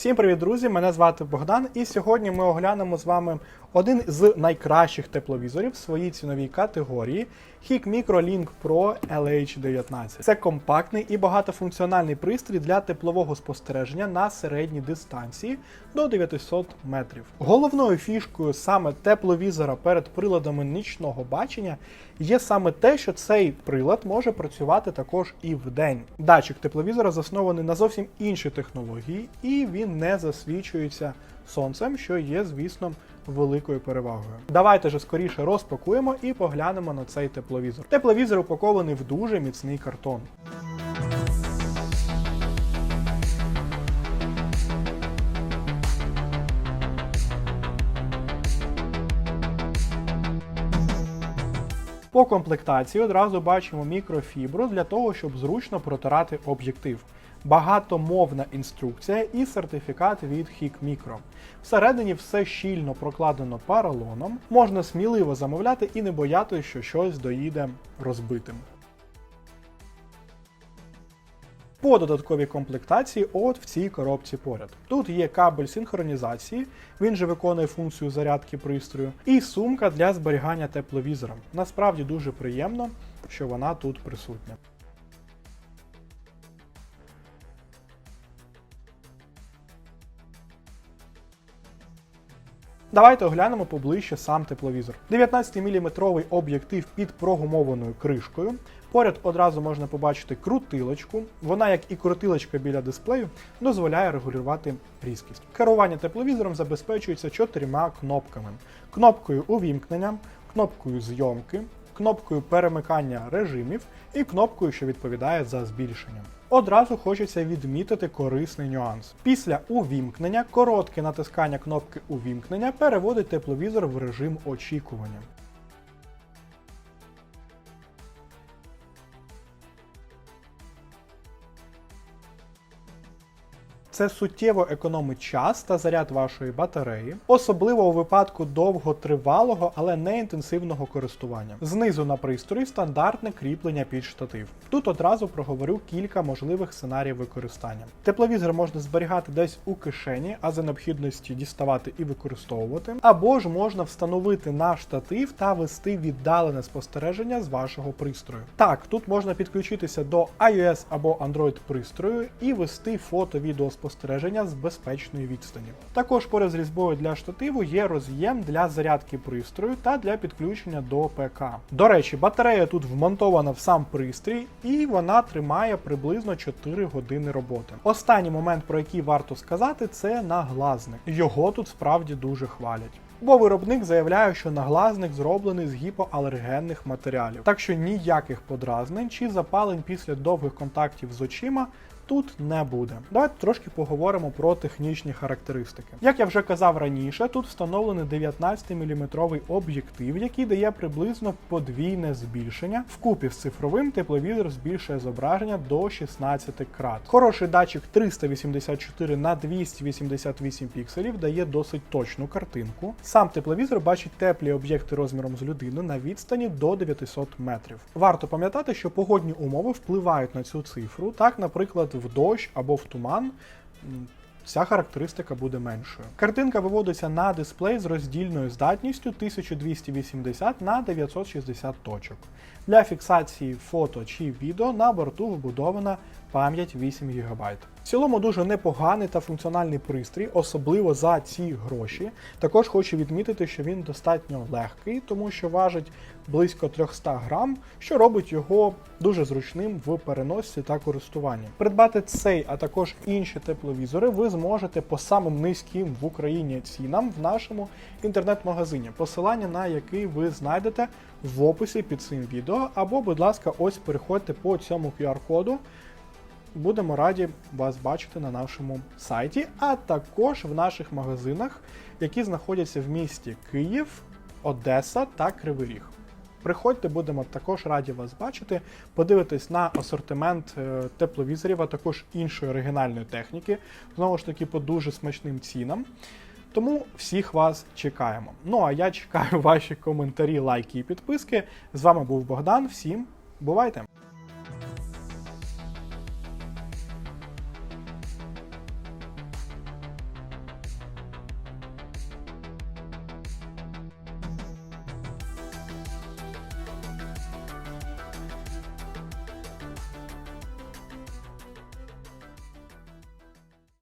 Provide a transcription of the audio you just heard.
Всім привіт, друзі! Мене звати Богдан, і сьогодні ми оглянемо з вами один з найкращих тепловізорів в своїй ціновій категорії HIC Micro Link Pro LH19. Це компактний і багатофункціональний пристрій для теплового спостереження на середній дистанції до 900 метрів. Головною фішкою саме тепловізора перед приладами нічного бачення є саме те, що цей прилад може працювати також і вдень. Датчик тепловізора заснований на зовсім іншій технології, і він не засвічується сонцем, що є, звісно, великою перевагою. Давайте же скоріше розпакуємо і поглянемо на цей тепловізор. Тепловізор упакований в дуже міцний картон. По комплектації одразу бачимо мікрофібру для того, щоб зручно протирати об'єктив. Багатомовна інструкція і сертифікат від HIC Micro. Всередині все щільно прокладено паралоном, можна сміливо замовляти і не боятися, що щось доїде розбитим. По додатковій комплектації, от в цій коробці поряд. Тут є кабель синхронізації, він же виконує функцію зарядки пристрою, і сумка для зберігання тепловізора. Насправді дуже приємно, що вона тут присутня. Давайте оглянемо поближче сам тепловізор. 19-мм об'єктив під прогумованою кришкою. Поряд одразу можна побачити крутилочку. Вона, як і крутилочка біля дисплею, дозволяє регулювати різкість. Керування тепловізором забезпечується чотирма кнопками: кнопкою увімкнення, кнопкою зйомки, кнопкою перемикання режимів і кнопкою, що відповідає за збільшення. Одразу хочеться відмітити корисний нюанс. Після увімкнення коротке натискання кнопки увімкнення переводить тепловізор в режим очікування. Це суттєво економить час та заряд вашої батареї, особливо у випадку довготривалого, але не інтенсивного користування. Знизу на пристрої стандартне кріплення під штатив. Тут одразу проговорю кілька можливих сценаріїв використання. Тепловізор можна зберігати десь у кишені, а за необхідності діставати і використовувати, або ж можна встановити на штатив та вести віддалене спостереження з вашого пристрою. Так, тут можна підключитися до iOS або Android пристрою і вести фото-відео спостереження з безпечної відстані. Також поряд з різьбою для штативу є роз'єм для зарядки пристрою та для підключення до ПК. До речі, батарея тут вмонтована в сам пристрій і вона тримає приблизно 4 години роботи. Останній момент, про який варто сказати, це наглазник. Його тут справді дуже хвалять. Бо виробник заявляє, що наглазник зроблений з гіпоалергенних матеріалів, так що ніяких подразнень чи запалень після довгих контактів з очима тут не буде. Давайте трошки поговоримо про технічні характеристики. Як я вже казав раніше, тут встановлений 19-мм об'єктив, який дає приблизно подвійне збільшення. Вкупі з цифровим тепловізор збільшує зображення до 16 крат. Хороший датчик 384 на 288 пікселів дає досить точну картинку. Сам тепловізор бачить теплі об'єкти розміром з людину на відстані до 900 метрів. Варто пам'ятати, що погодні умови впливають на цю цифру. Так, наприклад, в дощ або в туман. Ця характеристика буде меншою. Картинка виводиться на дисплей з роздільною здатністю 1280 на 960 точок. Для фіксації фото чи відео на борту вбудована пам'ять 8 ГБ. В цілому дуже непоганий та функціональний пристрій, особливо за ці гроші. Також хочу відмітити, що він достатньо легкий, тому що важить близько 300 грам, що робить його дуже зручним в переносці та користуванні. Придбати цей, а також інші тепловізори ви зможете по самим низьким в Україні цінам в нашому інтернет-магазині, посилання на який ви знайдете в описі під цим відео, або, будь ласка, ось переходьте по цьому QR-коду. Будемо раді вас бачити на нашому сайті, а також в наших магазинах, які знаходяться в місті Київ, Одеса та Кривий Ріг. Приходьте, будемо також раді вас бачити, подивитись на асортимент е, тепловізорів, а також іншої оригінальної техніки, знову ж таки, по дуже смачним цінам. Тому всіх вас чекаємо. Ну а я чекаю ваші коментарі, лайки і підписки. З вами був Богдан. Всім бувайте!